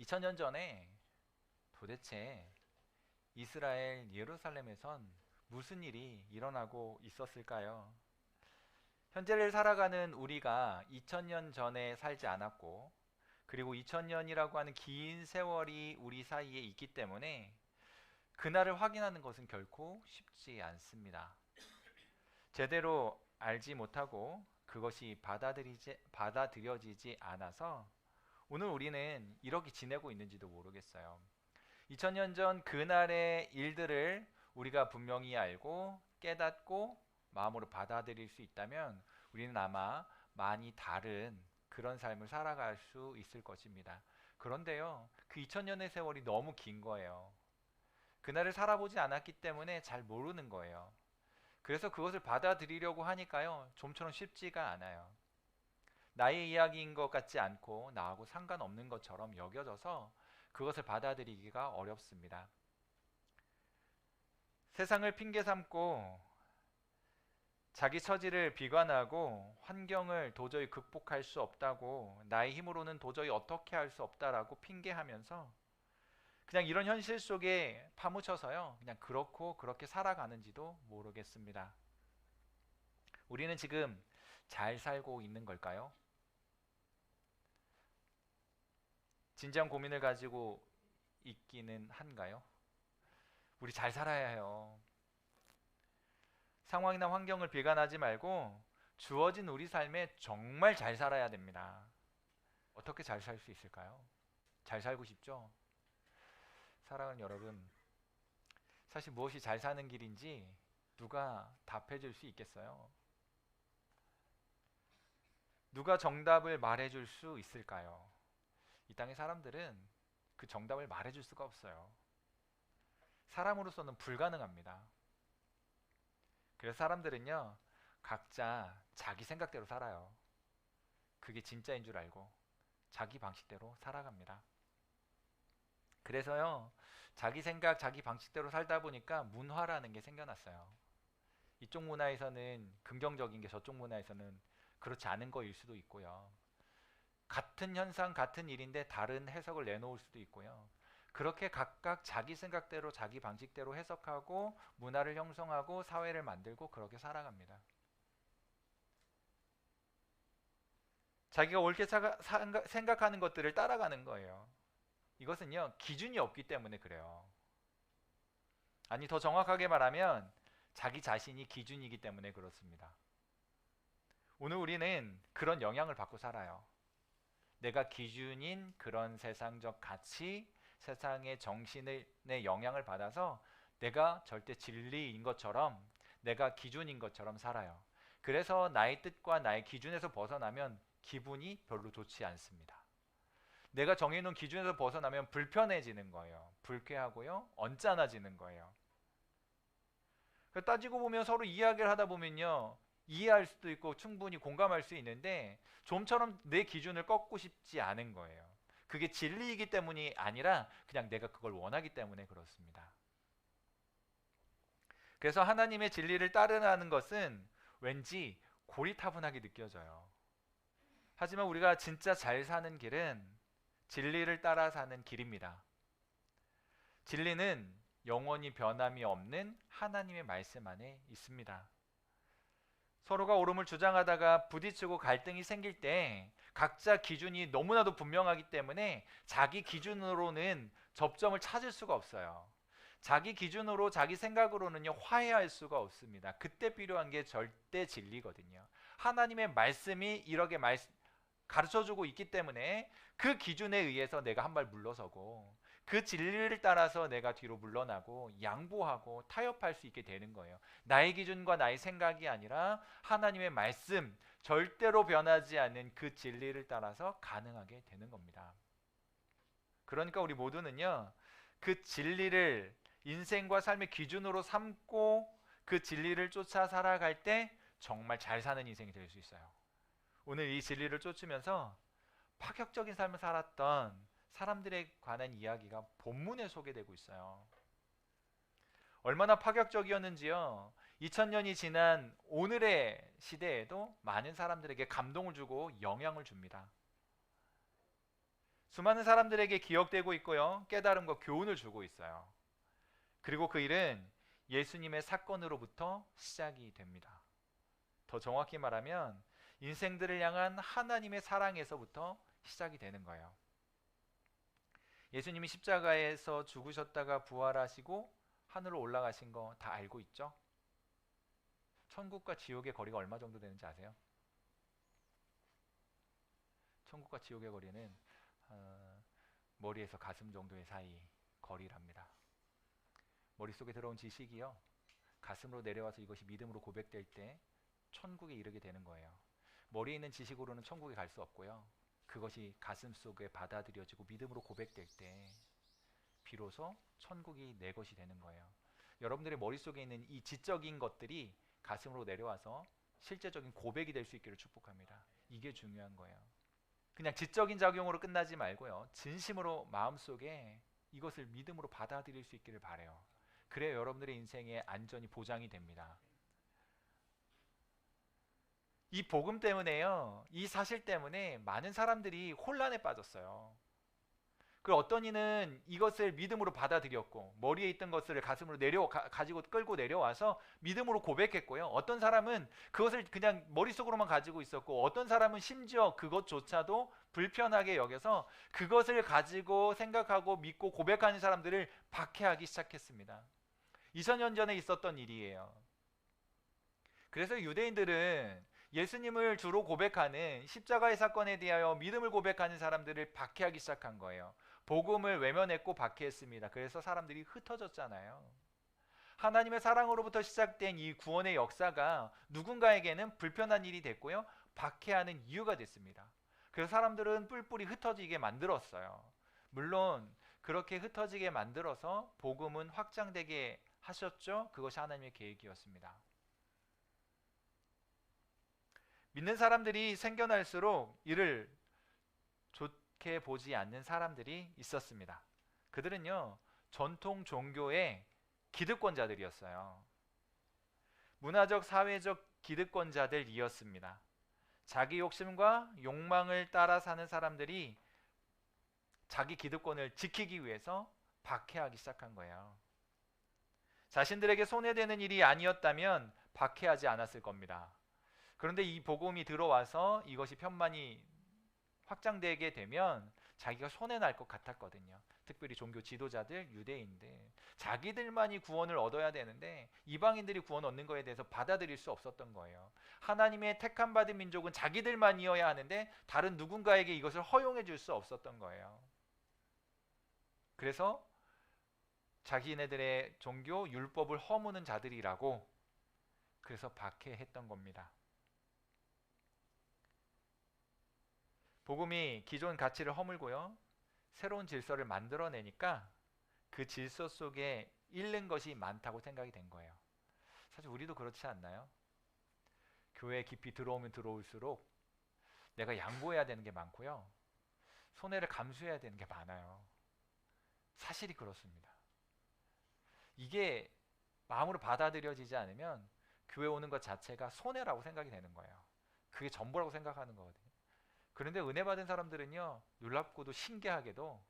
2000년 전에 도대체 이스라엘 예루살렘에선 무슨 일이 일어나고 있었을까요? 현재를 살아가는 우리가 2000년 전에 살지 않았고 그리고 2000년이라고 하는 긴 세월이 우리 사이에 있기 때문에 그날을 확인하는 것은 결코 쉽지 않습니다. 제대로 알지 못하고 그것이 받아들이지, 받아들여지지 않아서 오늘 우리는 이렇게 지내고 있는지도 모르겠어요. 2000년 전 그날의 일들을 우리가 분명히 알고 깨닫고 마음으로 받아들일 수 있다면 우리는 아마 많이 다른 그런 삶을 살아갈 수 있을 것입니다. 그런데요, 그 2000년의 세월이 너무 긴 거예요. 그날을 살아보지 않았기 때문에 잘 모르는 거예요. 그래서 그것을 받아들이려고 하니까요, 좀처럼 쉽지가 않아요. 나의 이야기인 것 같지 않고 나하고 상관없는 것처럼 여겨져서 그것을 받아들이기가 어렵습니다. 세상을 핑계 삼고 자기 처지를 비관하고 환경을 도저히 극복할 수 없다고 나의 힘으로는 도저히 어떻게 할 수 없다라고 핑계하면서 그냥 이런 현실 속에 파묻혀서요. 그냥 그렇고 그렇게 살아가는지도 모르겠습니다. 우리는 지금 잘 살고 있는 걸까요? 진지한 고민을 가지고 있기는 한가요? 우리 잘 살아야 해요. 상황이나 환경을 비관하지 말고 주어진 우리 삶에 정말 잘 살아야 됩니다. 어떻게 잘 살 수 있을까요? 잘 살고 싶죠? 사랑하는 여러분, 사실 무엇이 잘 사는 길인지 누가 답해 줄 수 있겠어요? 누가 정답을 말해 줄 수 있을까요? 이 땅의 사람들은 그 정답을 말해 줄 수가 없어요. 사람으로서는 불가능합니다. 그래서 사람들은요, 각자 자기 생각대로 살아요. 그게 진짜인 줄 알고 자기 방식대로 살아갑니다. 그래서요, 자기 생각, 자기 방식대로 살다 보니까 문화라는 게 생겨났어요. 이쪽 문화에서는 긍정적인 게 저쪽 문화에서는 그렇지 않은 거일 수도 있고요. 같은 현상, 같은 일인데 다른 해석을 내놓을 수도 있고요. 그렇게 각각 자기 생각대로 자기 방식대로 해석하고 문화를 형성하고 사회를 만들고 그렇게 살아갑니다. 자기가 옳게 생각하는 것들을 따라가는 거예요. 이것은요, 기준이 없기 때문에 그래요. 아니, 더 정확하게 말하면 자기 자신이 기준이기 때문에 그렇습니다. 오늘 우리는 그런 영향을 받고 살아요. 내가 기준인 그런 세상적 가치, 세상의 정신의 영향을 받아서 내가 절대 진리인 것처럼 내가 기준인 것처럼 살아요. 그래서 나의 뜻과 나의 기준에서 벗어나면 기분이 별로 좋지 않습니다. 내가 정해놓은 기준에서 벗어나면 불편해지는 거예요. 불쾌하고요. 언짢아지는 거예요. 따지고 보면 서로 이야기를 하다 보면요. 이해할 수도 있고 충분히 공감할 수 있는데 좀처럼 내 기준을 꺾고 싶지 않은 거예요. 그게 진리이기 때문이 아니라 그냥 내가 그걸 원하기 때문에 그렇습니다. 그래서 하나님의 진리를 따르는 것은 왠지 고리타분하게 느껴져요. 하지만 우리가 진짜 잘 사는 길은 진리를 따라 사는 길입니다. 진리는 영원히 변함이 없는 하나님의 말씀 안에 있습니다. 서로가 옳음을 주장하다가 부딪히고 갈등이 생길 때 각자 기준이 너무나도 분명하기 때문에 자기 기준으로는 접점을 찾을 수가 없어요. 자기 기준으로 자기 생각으로는요 화해할 수가 없습니다. 그때 필요한 게 절대 진리거든요. 하나님의 말씀이 이렇게 말, 가르쳐주고 있기 때문에 그 기준에 의해서 내가 한 발 물러서고 그 진리를 따라서 내가 뒤로 물러나고 양보하고 타협할 수 있게 되는 거예요. 나의 기준과 나의 생각이 아니라 하나님의 말씀, 절대로 변하지 않는 그 진리를 따라서 가능하게 되는 겁니다. 그러니까 우리 모두는요, 그 진리를 인생과 삶의 기준으로 삼고 그 진리를 쫓아 살아갈 때 정말 잘 사는 인생이 될 수 있어요. 오늘 이 진리를 쫓으면서 파격적인 삶을 살았던 사람들에 관한 이야기가 본문에 소개되고 있어요. 얼마나 파격적이었는지요. 2000년이 지난 오늘의 시대에도 많은 사람들에게 감동을 주고 영향을 줍니다. 수많은 사람들에게 기억되고 있고요. 깨달음과 교훈을 주고 있어요. 그리고 그 일은 예수님의 사건으로부터 시작이 됩니다. 더 정확히 말하면 인생들을 향한 하나님의 사랑에서부터 시작이 되는 거예요. 예수님이 십자가에서 죽으셨다가 부활하시고 하늘로 올라가신 거 다 알고 있죠? 천국과 지옥의 거리가 얼마 정도 되는지 아세요? 천국과 지옥의 거리는 어, 머리에서 가슴 정도의 사이 거리랍니다. 머릿속에 들어온 지식이요. 가슴으로 내려와서 이것이 믿음으로 고백될 때 천국에 이르게 되는 거예요. 머리에 있는 지식으로는 천국에 갈 수 없고요. 그것이 가슴 속에 받아들여지고 믿음으로 고백될 때 비로소 천국이 내 것이 되는 거예요. 여러분들의 머릿속에 있는 이 지적인 것들이 가슴으로 내려와서 실제적인 고백이 될 수 있기를 축복합니다. 이게 중요한 거예요. 그냥 지적인 작용으로 끝나지 말고요. 진심으로 마음속에 이것을 믿음으로 받아들일 수 있기를 바래요. 그래야 여러분들의 인생의 안전이 보장이 됩니다. 이 복음 때문에요. 이 사실 때문에 많은 사람들이 혼란에 빠졌어요. 그 어떤 이는 이것을 믿음으로 받아들였고 머리에 있던 것을 가슴으로 내려 가, 지고 끌고 내려와서 믿음으로 고백했고요. 어떤 사람은 그것을 그냥 머릿속으로만 가지고 있었고 어떤 사람은 심지어 그것조차도 불편하게 여겨서 그것을 가지고 생각하고 믿고 고백하는 사람들을 박해하기 시작했습니다. 2000년 전에 있었던 일이에요. 그래서 유대인들은 예수님을 주로 고백하는 십자가의 사건에 대하여 믿음을 고백하는 사람들을 박해하기 시작한 거예요. 복음을 외면했고 박해했습니다. 그래서 사람들이 흩어졌잖아요. 하나님의 사랑으로부터 시작된 이 구원의 역사가 누군가에게는 불편한 일이 됐고요. 박해하는 이유가 됐습니다. 그래서 사람들은 뿔뿔이 흩어지게 만들었어요. 물론 그렇게 흩어지게 만들어서 복음은 확장되게 하셨죠. 그것이 하나님의 계획이었습니다. 믿는 사람들이 생겨날수록 이를 좋게 보지 않는 사람들이 있었습니다. 그들은요, 전통 종교의 기득권자들이었어요. 문화적, 사회적 기득권자들이었습니다. 자기 욕심과 욕망을 따라 사는 사람들이 자기 기득권을 지키기 위해서 박해하기 시작한 거예요. 자신들에게 손해되는 일이 아니었다면 박해하지 않았을 겁니다. 그런데 이 복음이 들어와서 이것이 편만이 확장되게 되면 자기가 손해 날 것 같았거든요. 특별히 종교 지도자들, 유대인들 자기들만이 구원을 얻어야 되는데 이방인들이 구원 얻는 거에 대해서 받아들일 수 없었던 거예요. 하나님의 택함 받은 민족은 자기들만이어야 하는데 다른 누군가에게 이것을 허용해 줄 수 없었던 거예요. 그래서 자기네들의 종교 율법을 허무는 자들이라고 그래서 박해했던 겁니다. 복음이 기존 가치를 허물고요. 새로운 질서를 만들어내니까 그 질서 속에 잃는 것이 많다고 생각이 된 거예요. 사실 우리도 그렇지 않나요? 교회 깊이 들어오면 들어올수록 내가 양보해야 되는 게 많고요. 손해를 감수해야 되는 게 많아요. 사실이 그렇습니다. 이게 마음으로 받아들여지지 않으면 교회 오는 것 자체가 손해라고 생각이 되는 거예요. 그게 전부라고 생각하는 거거든요. 그런데 은혜 받은 사람들은요 놀랍고도 신기하게도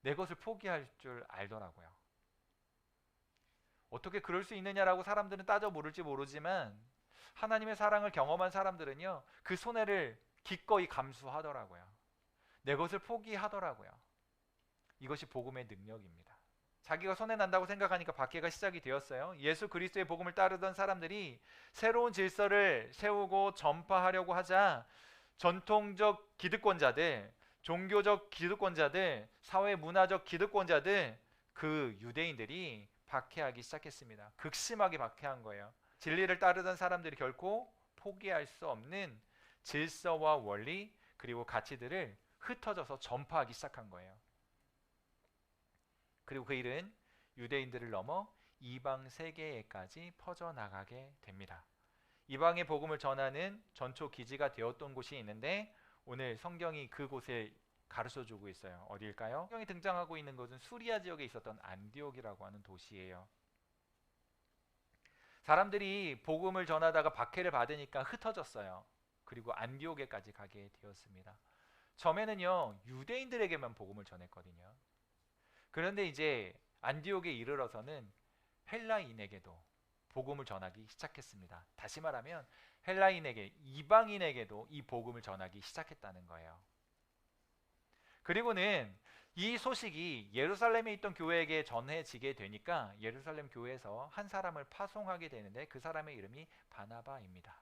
내 것을 포기할 줄 알더라고요. 어떻게 그럴 수 있느냐라고 사람들은 따져 모를지 모르지만 하나님의 사랑을 경험한 사람들은요 그 손해를 기꺼이 감수하더라고요. 내 것을 포기하더라고요. 이것이 복음의 능력입니다. 자기가 손해 난다고 생각하니까 박해가 시작이 되었어요. 예수 그리스도의 복음을 따르던 사람들이 새로운 질서를 세우고 전파하려고 하자 전통적 기득권자들, 종교적 기득권자들, 사회 문화적 기득권자들 그 유대인들이 박해하기 시작했습니다. 극심하게 박해한 거예요. 진리를 따르던 사람들이 결코 포기할 수 없는 질서와 원리 그리고 가치들을 흩어져서 전파하기 시작한 거예요. 그리고 그 일은 유대인들을 넘어 이방 세계에까지 퍼져나가게 됩니다. 이방의 복음을 전하는 전초 기지가 되었던 곳이 있는데 오늘 성경이 그곳에 가르쳐 주고 있어요. 어디일까요? 성경이 등장하고 있는 곳은 수리아 지역에 있었던 안디옥이라고 하는 도시예요. 사람들이 복음을 전하다가 박해를 받으니까 흩어졌어요. 그리고 안디옥에까지 가게 되었습니다. 처음에는요 유대인들에게만 복음을 전했거든요. 그런데 이제 안디옥에 이르러서는 헬라인에게도 복음을 전하기 시작했습니다. 다시 말하면 헬라인에게 이방인에게도 이 복음을 전하기 시작했다는 거예요. 그리고는 이 소식이 예루살렘에 있던 교회에게 전해지게 되니까 예루살렘 교회에서 한 사람을 파송하게 되는데 그 사람의 이름이 바나바입니다.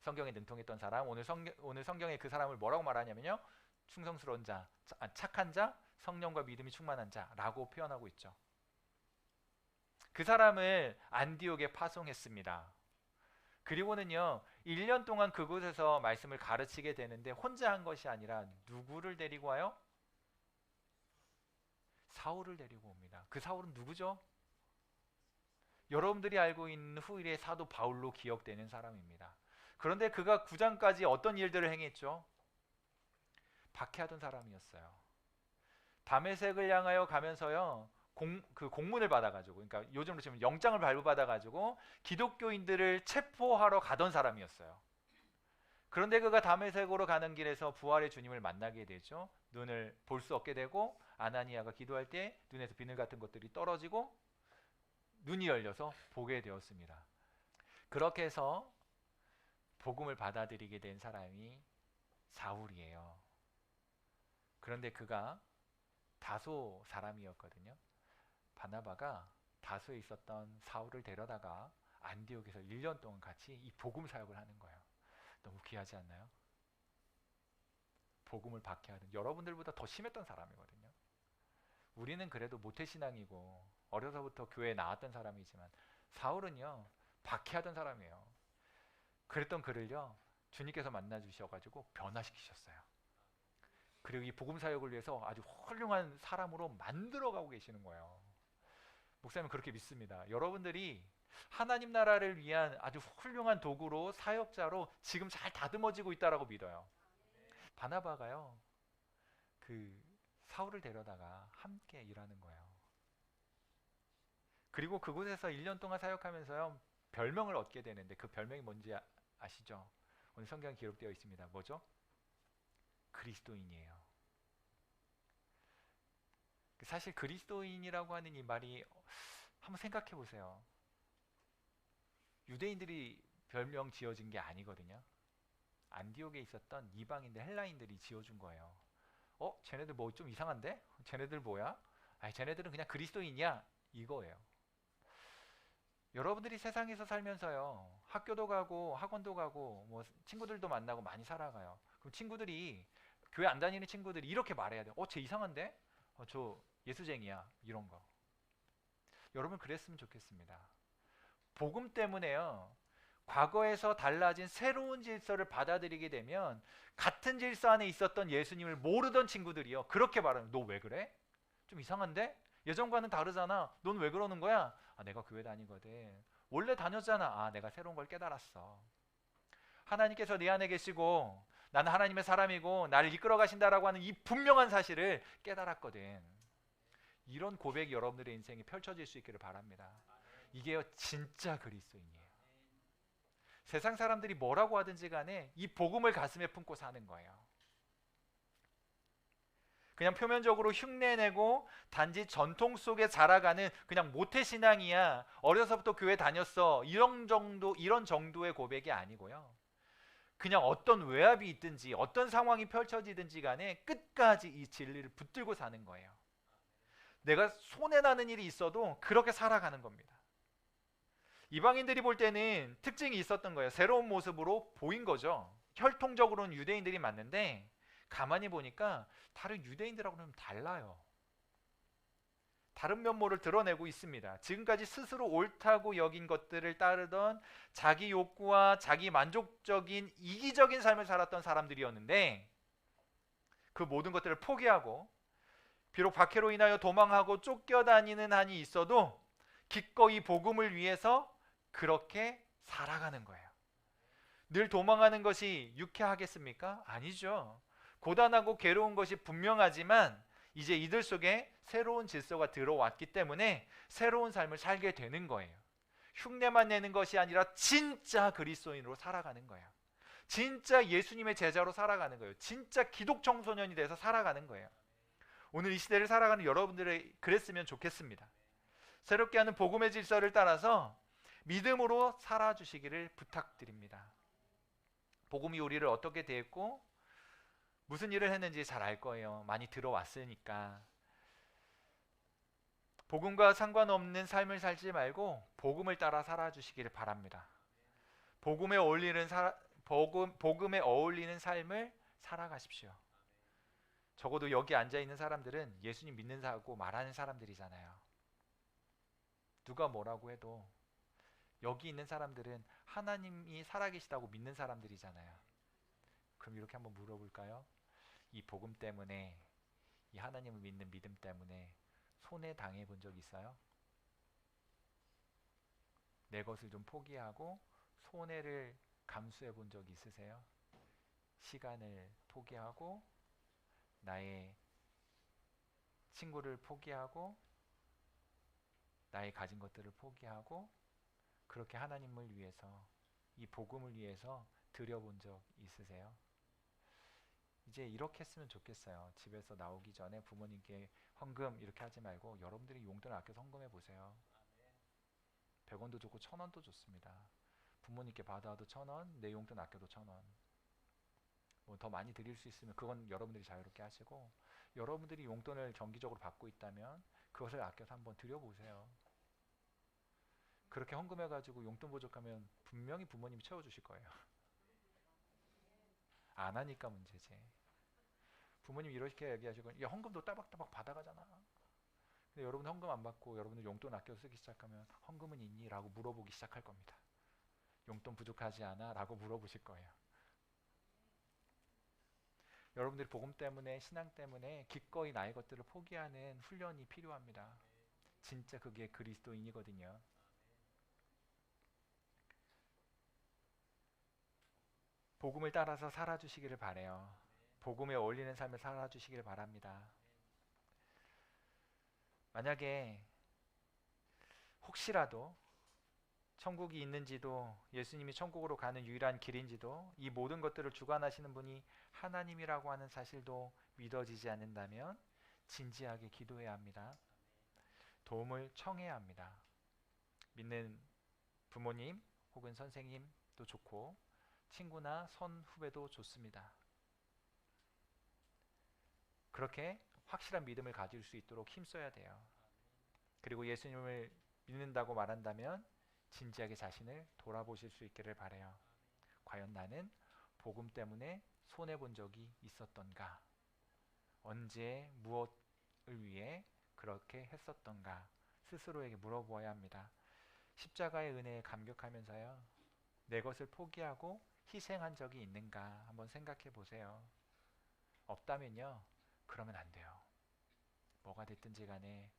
성경에 능통했던 사람 오늘 성경 오늘 성경에 그 사람을 뭐라고 말하냐면요. 충성스러운 자, 아, 착한 자, 성령과 믿음이 충만한 자라고 표현하고 있죠. 그 사람을 안디옥에 파송했습니다. 그리고는요, 1년 동안 그곳에서 말씀을 가르치게 되는데 혼자 한 것이 아니라 누구를 데리고 와요? 사울을 데리고 옵니다. 그 사울은 누구죠? 여러분들이 알고 있는 후일의 사도 바울로 기억되는 사람입니다. 그런데 그가 구장까지 어떤 일들을 행했죠? 박해하던 사람이었어요. 담에색을 향하여 가면서요. 공, 그 공문을 받아가지고, 그러니까 요즘으로 치면 영장을 발부받아가지고 기독교인들을 체포하러 가던 사람이었어요. 그런데 그가 담에색으로 가는 길에서 부활의 주님을 만나게 되죠. 눈을 볼 수 없게 되고 아나니아가 기도할 때 눈에서 비늘 같은 것들이 떨어지고 눈이 열려서 보게 되었습니다. 그렇게 해서 복음을 받아들이게 된 사람이 사울이에요. 그런데 그가 다소 사람이었거든요. 바나바가 다소에 있었던 사울을 데려다가 안디옥에서 1년 동안 같이 이 복음 사역을 하는 거예요. 너무 귀하지 않나요? 복음을 박해하는 여러분들보다 더 심했던 사람이거든요. 우리는 그래도 모태신앙이고 어려서부터 교회에 나왔던 사람이지만 사울은요 박해하던 사람이에요. 그랬던 그를요 주님께서 만나 주셔가지고 변화시키셨어요. 그리고 이 복음 사역을 위해서 아주 훌륭한 사람으로 만들어가고 계시는 거예요. 목사님 그렇게 믿습니다. 여러분들이 하나님 나라를 위한 아주 훌륭한 도구로 사역자로 지금 잘 다듬어지고 있다라고 믿어요. 바나바가요. 그 사울을 데려다가 함께 일하는 거예요. 그리고 그곳에서 1년 동안 사역하면서요. 별명을 얻게 되는데 그 별명이 뭔지 아, 아시죠? 오늘 성경 기록되어 있습니다. 뭐죠? 그리스도인이에요. 사실 그리스도인이라고 하는 이 말이 한번 생각해 보세요. 유대인들이 별명 지어진 게 아니거든요. 안디옥에 있었던 이방인들 헬라인들이 지어준 거예요. 어, 쟤네들 뭐 좀 이상한데? 쟤네들 뭐야? 아, 쟤네들은 그냥 그리스도인이야 이거예요. 여러분들이 세상에서 살면서요 학교도 가고 학원도 가고 뭐 친구들도 만나고 많이 살아가요. 그럼 친구들이 교회 안 다니는 친구들이 이렇게 말해야 돼요. 어, 쟤 이상한데? 어, 저 예수쟁이야 이런 거. 여러분 그랬으면 좋겠습니다. 복음 때문에요. 과거에서 달라진 새로운 질서를 받아들이게 되면 같은 질서 안에 있었던 예수님을 모르던 친구들이요. 그렇게 말하는 너왜 그래? 좀 이상한데? 예전과는 다르잖아. 넌 왜 그러는 거야? 아, 내가 교회 다니거든. 원래 다녔잖아. 아, 내가 새로운 걸 깨달았어. 하나님께서 내 안에 계시고 나는 하나님의 사람이고 나를 이끌어 가신다라고 하는 이 분명한 사실을 깨달았거든. 이런 고백이 여러분들의 인생에 펼쳐질 수 있기를 바랍니다. 이게요 진짜 그리스도인이에요. 세상 사람들이 뭐라고 하든지 간에 이 복음을 가슴에 품고 사는 거예요. 그냥 표면적으로 흉내내고 단지 전통 속에 자라가는 그냥 모태 신앙이야. 어려서부터 교회 다녔어. 이런 정도 이런 정도의 고백이 아니고요. 그냥 어떤 외압이 있든지 어떤 상황이 펼쳐지든지 간에 끝까지 이 진리를 붙들고 사는 거예요. 내가 손해 나는 일이 있어도 그렇게 살아가는 겁니다. 이방인들이 볼 때는 특징이 있었던 거예요. 새로운 모습으로 보인 거죠. 혈통적으로는 유대인들이 맞는데 가만히 보니까 다른 유대인들하고는 달라요. 다른 면모를 드러내고 있습니다. 지금까지 스스로 옳다고 여긴 것들을 따르던 자기 욕구와 자기 만족적인 이기적인 삶을 살았던 사람들이었는데 그 모든 것들을 포기하고 비록 박해로 인하여 도망하고 쫓겨다니는 한이 있어도 기꺼이 복음을 위해서 그렇게 살아가는 거예요. 늘 도망하는 것이 유쾌하겠습니까? 아니죠. 고단하고 괴로운 것이 분명하지만 이제 이들 속에 새로운 질서가 들어왔기 때문에 새로운 삶을 살게 되는 거예요. 흉내만 내는 것이 아니라 진짜 그리스도인으로 살아가는 거예요. 진짜 예수님의 제자로 살아가는 거예요. 진짜 기독 청소년이 돼서 살아가는 거예요. 오늘 이 시대를 살아가는 여러분들이 그랬으면 좋겠습니다. 새롭게 하는 복음의 질서를 따라서 믿음으로 살아주시기를 부탁드립니다. 복음이 우리를 어떻게 대했고 무슨 일을 했는지 잘 알 거예요. 많이 들어왔으니까. 복음과 상관없는 삶을 살지 말고 복음을 따라 살아주시기를 바랍니다. 복음에 어울리는 사, 복음, 복음에 어울리는 삶을 살아가십시오. 적어도 여기 앉아 있는 사람들은 예수님 믿는다고 말하는 사람들이잖아요. 누가 뭐라고 해도 여기 있는 사람들은 하나님이 살아계시다고 믿는 사람들이잖아요. 그럼 이렇게 한번 물어볼까요? 이 복음 때문에 이 하나님을 믿는 믿음 때문에 손해 당해 본 적 있어요? 내 것을 좀 포기하고 손해를 감수해 본 적 있으세요? 시간을 포기하고 나의 친구를 포기하고 나의 가진 것들을 포기하고 그렇게 하나님을 위해서 이 복음을 위해서 드려본 적 있으세요? 이제 이렇게 했으면 좋겠어요. 집에서 나오기 전에 부모님께 헌금 이렇게 하지 말고 여러분들이 용돈을 아껴서 헌금해 보세요. 100원도 좋고 1000원도 좋습니다. 부모님께 받아도 1000원, 내 용돈 아껴도 1000원. 뭐 더 많이 드릴 수 있으면 그건 여러분들이 자유롭게 하시고 여러분들이 용돈을 정기적으로 받고 있다면 그것을 아껴서 한번 드려보세요. 그렇게 헌금해 가지고 용돈 부족하면 분명히 부모님이 채워주실 거예요. 안 하니까 문제지. 부모님 이렇게 얘기하시고 야 헌금도 따박따박 받아가잖아. 근데 여러분 헌금 안 받고 여러분들 용돈 아껴 쓰기 시작하면 헌금은 있니? 라고 물어보기 시작할 겁니다. 용돈 부족하지 않아? 라고 물어보실 거예요. 여러분들이 복음 때문에 신앙 때문에 기꺼이 나의 것들을 포기하는 훈련이 필요합니다. 진짜 그게 그리스도인이거든요. 복음을 따라서 살아주시기를 바래요. 복음에 어울리는 삶을 살아주시길 바랍니다. 만약에 혹시라도 천국이 있는지도 예수님이 천국으로 가는 유일한 길인지도 이 모든 것들을 주관하시는 분이 하나님이라고 하는 사실도 믿어지지 않는다면 진지하게 기도해야 합니다. 도움을 청해야 합니다. 믿는 부모님 혹은 선생님도 좋고 친구나 선 후배도 좋습니다. 그렇게 확실한 믿음을 가질 수 있도록 힘써야 돼요. 그리고 예수님을 믿는다고 말한다면 진지하게 자신을 돌아보실 수 있기를 바래요. 과연 나는 복음 때문에 손해 본 적이 있었던가? 언제 무엇을 위해 그렇게 했었던가? 스스로에게 물어보아야 합니다. 십자가의 은혜에 감격하면서요. 내 것을 포기하고 희생한 적이 있는가 한번 생각해 보세요. 없다면요. 그러면 안 돼요. 뭐가 됐든지 간에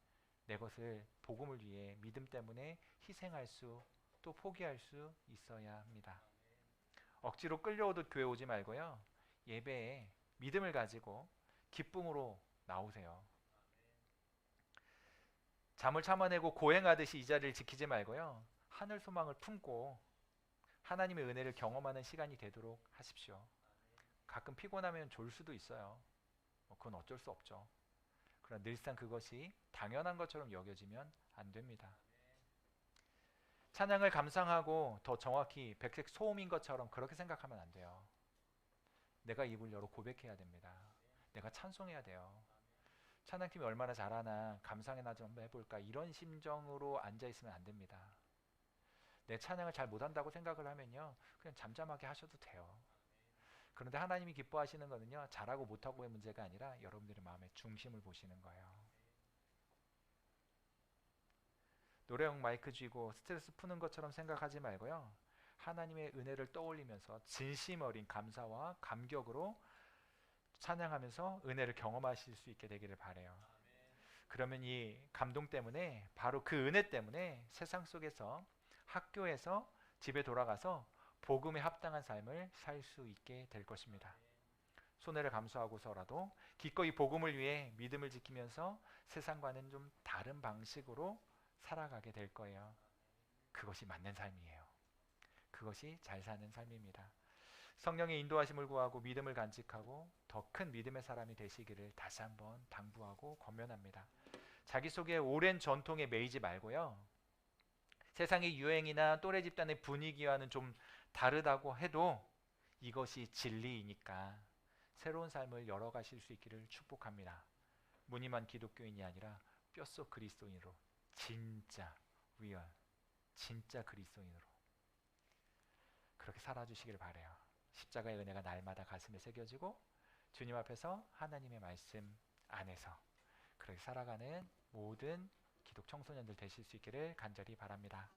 내 것을 복음을 위해 믿음 때문에 희생할 수 또 포기할 수 있어야 합니다. 억지로 끌려오듯 교회 오지 말고요. 예배에 믿음을 가지고 기쁨으로 나오세요. 잠을 참아내고 고행하듯이 이 자리를 지키지 말고요. 하늘 소망을 품고 하나님의 은혜를 경험하는 시간이 되도록 하십시오. 가끔 피곤하면 졸 수도 있어요. 뭐 그건 어쩔 수 없죠. 그러나 늘상 그것이 당연한 것처럼 여겨지면 안 됩니다. 찬양을 감상하고 더 정확히 백색 소음인 것처럼 그렇게 생각하면 안 돼요. 내가 입을 열어 고백해야 됩니다. 내가 찬송해야 돼요. 찬양팀이 얼마나 잘하나 감상이나 좀 해볼까 이런 심정으로 앉아 있으면 안 됩니다. 내 찬양을 잘 못한다고 생각을 하면요 그냥 잠잠하게 하셔도 돼요. 그런데 하나님이 기뻐하시는 것은요 잘하고 못하고의 문제가 아니라 여러분들의 마음의 중심을 보시는 거예요. 노래용 마이크 쥐고 스트레스 푸는 것처럼 생각하지 말고요. 하나님의 은혜를 떠올리면서 진심 어린 감사와 감격으로 찬양하면서 은혜를 경험하실 수 있게 되기를 바래요. 그러면 이 감동 때문에 바로 그 은혜 때문에 세상 속에서 학교에서 집에 돌아가서 복음에 합당한 삶을 살 수 있게 될 것입니다. 손해를 감수하고서라도 기꺼이 복음을 위해 믿음을 지키면서 세상과는 좀 다른 방식으로 살아가게 될 거예요. 그것이 맞는 삶이에요. 그것이 잘 사는 삶입니다. 성령의 인도하심을 구하고 믿음을 간직하고 더 큰 믿음의 사람이 되시기를 다시 한번 당부하고 권면합니다. 자기 속에 오랜 전통에 매이지 말고요. 세상의 유행이나 또래 집단의 분위기와는 좀 다르다고 해도 이것이 진리이니까 새로운 삶을 열어가실 수 있기를 축복합니다. 무늬만 기독교인이 아니라 뼛속 그리스도인으로 진짜 리얼 진짜 그리스도인으로 그렇게 살아주시길 바래요. 십자가의 은혜가 날마다 가슴에 새겨지고 주님 앞에서 하나님의 말씀 안에서 그렇게 살아가는 모든 기독 청소년들 되실 수 있기를 간절히 바랍니다.